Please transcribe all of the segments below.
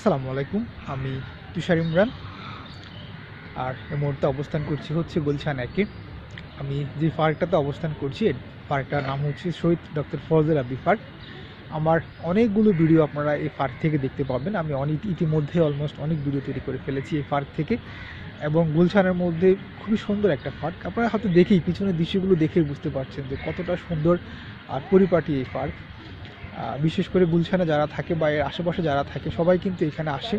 আসসালামু আলাইকুম, আমি তুষার ইমরান। আর এই মুহূর্তে অবস্থান করছি হচ্ছে গুলশান একে। আমি যে পার্কটাতে অবস্থান করছি পার্কটার নাম হচ্ছে শহীদ ডক্টর ফজল আবি পার্ক। আমার অনেকগুলো ভিডিও আপনারা এই পার্ক থেকে দেখতে পাবেন। আমি অনেক ইতিমধ্যে অলমোস্ট অনেক ভিডিও তৈরি করে ফেলেছি এই পার্ক থেকে। এবং গুলশানের মধ্যে খুবই সুন্দর একটা পার্ক। আপনারা হয়তো দেখেই, পিছনের দৃশ্যগুলো দেখেই বুঝতে পারছেন যে কতটা সুন্দর আর পরিপাটি এই পার্ক। বিশেষ করে গুলশানে যারা থাকে বা এর আশেপাশে যারা থাকে, সবাই কিন্তু এখানে আসে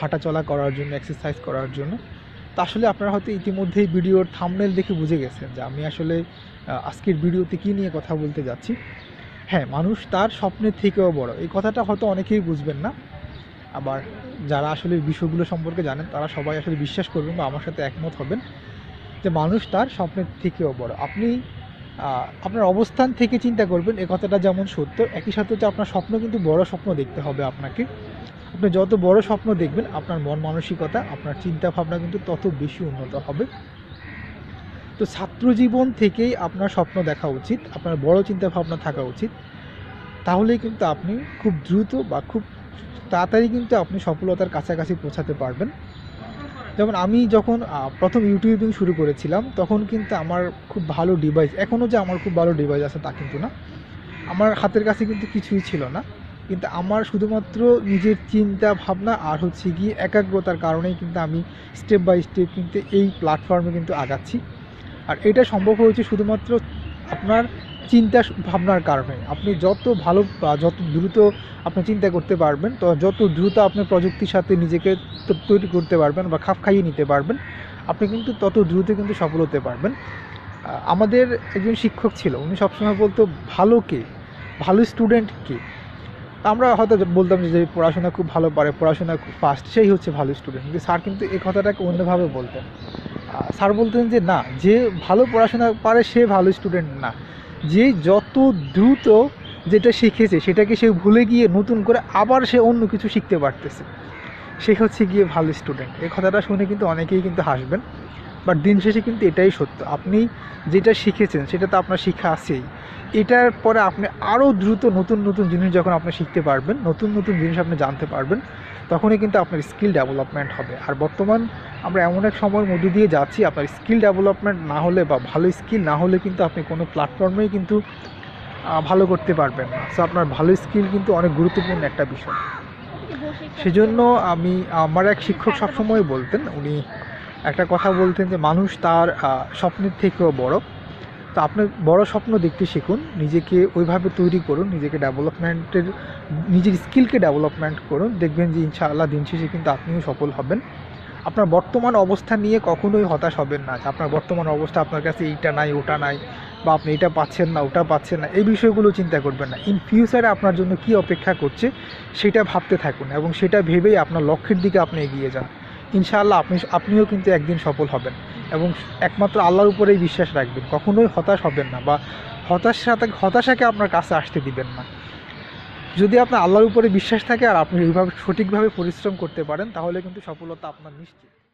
হাঁটাচলা করার জন্য এক্সারসাইজ করার জন্য। তা আসলে আপনারা হয়তো ইতিমধ্যেই ভিডিওর থামনেল দেখে বুঝে গেছেন যে আমি আসলে আজকের ভিডিওতে কী নিয়ে কথা বলতে যাচ্ছি। হ্যাঁ মানুষ তার স্বপ্নের থেকেও বড়। এই কথাটা হয়তো অনেকেই বুঝবেন না। আবার যারা আসলে বিষয়গুলো সম্পর্কে জানেন, তারা সবাই আসলে বিশ্বাস করবেন বা আমার সাথে একমত হবেন যে মানুষ তার স্বপ্নের থেকেও বড়। আপনি আপনার অবস্থান থেকে চিন্তা করবেন, এ কথাটা যেমন সত্য, একই সাথে হচ্ছে আপনার স্বপ্ন কিন্তু বড় স্বপ্ন দেখতে হবে আপনাকে। আপনি যত বড় স্বপ্ন দেখবেন, আপনার মন মানসিকতা, আপনার চিন্তা ভাবনা কিন্তু তত বেশি উন্নত হবে। তো ছাত্র জীবন থেকেই আপনার স্বপ্ন দেখা উচিত, আপনার বড় চিন্তা ভাবনা থাকা উচিত। তাহলেই কিন্তু আপনি খুব দ্রুত বা খুব তাড়াতাড়ি কিন্তু আপনি সফলতার কাছাকাছি পৌঁছাতে পারবেন। যেমন আমি যখন প্রথম ইউটিউবিং শুরু করেছিলাম, তখন কিন্তু আমার খুব ভালো ডিভাইস এখনও যে আমার খুব ভালো ডিভাইস আছে তা কিন্তু না। আমার হাতের কাছে কিন্তু কিছুই ছিল না। কিন্তু আমার শুধুমাত্র নিজের চিন্তা, ভাবনা আর হচ্ছে গিয়ে একাগ্রতার কারণেই কিন্তু আমি স্টেপ বাই স্টেপ কিন্তু এই প্ল্যাটফর্মে কিন্তু আগাচ্ছি। আর এটা সম্ভব হয়েছে শুধুমাত্র আপনার চিন্তা ভাবনার কারণে। আপনি যত ভালো যত দ্রুত আপনি চিন্তা করতে পারবেন, তো যত দ্রুত আপনি প্রযুক্তির সাথে নিজেকে তৈরি করতে পারবেন বা খাপ খাইয়ে নিতে পারবেন, আপনি কিন্তু তত দ্রুত কিন্তু সফল হতে পারবেন। আমাদের একজন শিক্ষক ছিল, উনি সবসময় বলতো, ভালো কে? ভালো স্টুডেন্ট কে? আমরা হয়তো বলতাম যে পড়াশোনা খুব ভালো পারে, পড়াশোনা খুব ফাস্ট সেই হচ্ছে ভালো স্টুডেন্ট কিন্তু স্যার কিন্তু এই কথাটাকে অন্যভাবে বলতেন। স্যার বলতেন যে, না, যে ভালো পড়াশোনা পারে, সে ভালো স্টুডেন্ট না। যে যত দ্রুত যেটা শিখেছে সেটাকে সে ভুলে গিয়ে নতুন করে আবার সে অন্য কিছু শিখতে পারতেছে। সে হচ্ছে গিয়ে ভালো স্টুডেন্ট এই কথাটা শুনে কিন্তু অনেকেই কিন্তু হাসবেন। বাট দিন শেষে কিন্তু এটাই সত্য। আপনি যেটা শিখেছেন সেটা তো আপনার শিক্ষা আছেই। এটার পরে আপনি আরও দ্রুত নতুন নতুন জিনিস যখন আপনি শিখতে পারবেন নতুন নতুন জিনিস আপনি জানতে পারবেন তখনই কিন্তু আপনার স্কিল ডেভেলপমেন্ট হবে। আর বর্তমান আমরা এমন এক সময়ের মধ্যে দিয়ে যাচ্ছি আপনার স্কিল ডেভেলপমেন্ট না হলে বা ভালো স্কিল না হলে কিন্তু আপনি কোনো প্ল্যাটফর্মেই কিন্তু ভালো করতে পারবেন না। সো আপনার ভালো স্কিল কিন্তু অনেক গুরুত্বপূর্ণ একটা বিষয়। সেজন্য আমি আমার এক শিক্ষক সবসময় বলতেন উনি একটা কথা বলতেন যে মানুষ তার স্বপ্নের থেকেও বড়। তো আপনি বড় স্বপ্ন দেখতে শিখুন, নিজেকে ওইভাবে তৈরি করুন, নিজেকে ডেভেলপমেন্টের, নিজের স্কিলকে ডেভেলপমেন্ট করুন, দেখবেন যে ইনশাআল্লাহ দিন শেষে কিন্তু আপনিও সফল হবেন। আপনার বর্তমান অবস্থা নিয়ে কখনোই হতাশ হবেন না আপনার বর্তমান অবস্থা আপনার কাছে এইটা নাই, ওটা নাই, বা আপনি এটা পাচ্ছেন না, ওটা পাচ্ছেন না, এই বিষয়গুলো চিন্তা করবেন না। ইন ফিউচারে আপনার জন্য কি অপেক্ষা করছে, সেটা ভাবতে থাকুন এবং সেটা ভেবেই আপনার লক্ষ্যের দিকে আপনি এগিয়ে যান। ইনশাআল্লাহ আপনি আপনিও কিন্তু একদিন সফল হবেন এবং একমাত্র আল্লাহর উপরেই বিশ্বাস রাখবেন। কখনোই হতাশ হবেন না বা হতাশা হতাশাকে আপনার কাছে আসতে দিবেন না। যদি আপনার আল্লাহর উপরে বিশ্বাস থাকে আর আপনি এইভাবে সঠিকভাবে পরিশ্রম করতে পারেন, তাহলে কিন্তু সফলতা আপনার নিশ্চিত।